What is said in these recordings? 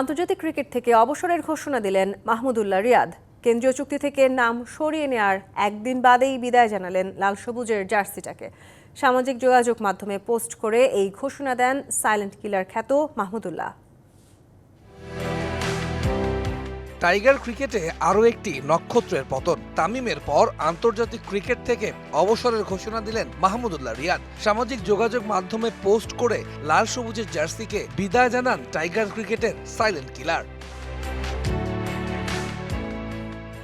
আন্তর্জাতিক ক্রিকেট থেকে অবসরের ঘোষণা দিলেন মাহমুদুল্লাহ রিয়াদ। কেন্দ্রীয় চুক্তি থেকে নাম সরিয়ে নেয়ার একদিন বাদেই বিদায় জানালেন লাল সবুজের জার্সিটাকে। সামাজিক যোগাযোগ মাধ্যমে পোস্ট করে এই ঘোষণা দেন সাইলেন্ট কিলার খ্যাত মাহমুদুল্লাহ। টাইগার ক্রিকেটে আরও একটি নক্ষত্রের পতন। তামিমের পর আন্তর্জাতিক ক্রিকেট থেকে অবসরের ঘোষণা দিলেন মাহমুদুল্লাহ রিয়াদ। সামাজিক যোগাযোগ মাধ্যমে পোস্ট করে লাল সবুজের জার্সিকে বিদায় জানান টাইগার ক্রিকেটের সাইলেন্ট কিলার।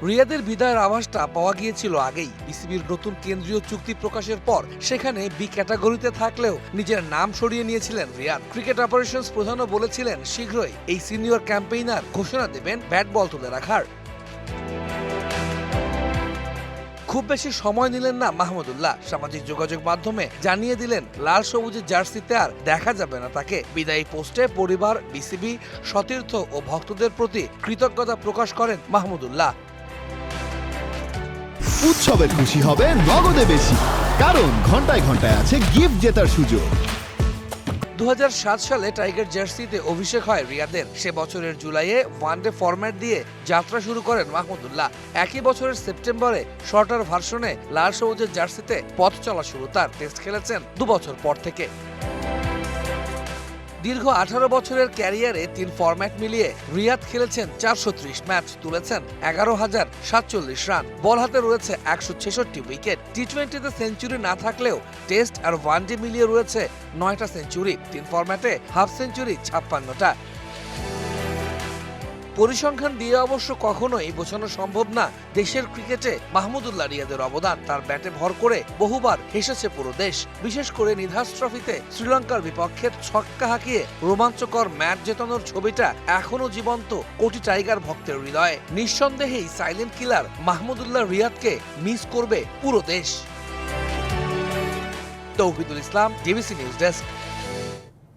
রিয়াদের বিদায়ের আভাসটা পাওয়া গিয়েছিল আগেই। বিসিবির নতুন কেন্দ্রীয় চুক্তি প্রকাশের পর সেখানে বি ক্যাটাগরিতে থাকলেও নিজের নাম সরিয়ে নিয়েছিলেন রিয়াদ। ক্রিকেট অপারেশনস প্রধানও বলেছিলেন শীঘ্রই এই সিনিয়র ক্যাম্পেইনার ঘোষণা দেবেন ব্যাট বল তুলে রাখার। খুব বেশি সময় নিলেন না মাহমুদুল্লাহ সামাজিক যোগাযোগ মাধ্যমে জানিয়ে দিলেন, লাল সবুজের জার্সিতে আর দেখা যাবে না তাকে। বিদায়ী পোস্টে পরিবার, বিসিবি, সতীর্থ ও ভক্তদের প্রতি কৃতজ্ঞতা প্রকাশ করেন মাহমুদুল্লাহ উৎসবের খুশি হবে নগদে বেশি, কারণ ঘন্টায় ঘন্টায় আছে গিফট জেতার সুযোগ। দু হাজার সাত সালে টাইগার জার্সিতে অভিষেক হয় রিয়াদের। সে বছরের জুলাইয়ে ওয়ানডে ফরম্যাট দিয়ে যাত্রা শুরু করেন মাহমুদুল্লাহ একই বছরের সেপ্টেম্বরে শর্টার ভার্সনে লাল সবুজের জার্সিতে পথ চলা শুরু, তার টেস্ট খেলেছেন দু বছর পর থেকে। দীর্ঘ আঠারো বছরের ক্যারিয়ারে তিন ফরম্যাট মিলিয়ে রিয়াদ খেলেছেন চারশো ত্রিশ ম্যাচ, তুলেছেন এগারো হাজার সাতচল্লিশ রান। বল হাতে রয়েছে একশো ছেষট্টি উইকেট। টি টোয়েন্টিতে সেঞ্চুরি না থাকলেও টেস্ট আর ওয়ানডে মিলিয়ে রয়েছে নয়টা সেঞ্চুরি। তিন ফরম্যাটে হাফ সেঞ্চুরি ছাপ্পান্নটা। পরিসংখ্যান দিয়ে অবশ্য কখনোই বোঝানো সম্ভব না দেশের ক্রিকেটে মাহমুদুল্লাহ রিয়াদের অবদান। তার ব্যাটে ভর করে বহুবার হেসেছে পুরো দেশ। বিশেষ করে নিধাস ট্রফিতে শ্রীলঙ্কার বিপক্ষে ছক্কা হাঁকিয়ে রোমাঞ্চকর ম্যাচ জেতানোর ছবিটা এখনও জীবন্ত কোটি টাইগার ভক্তের হৃদয়ে। নিঃসন্দেহেই সাইলেন্ট কিলার মাহমুদুল্লাহ রিয়াদকে মিস করবে পুরো দেশ। Touhidul Islam, DBC news desk.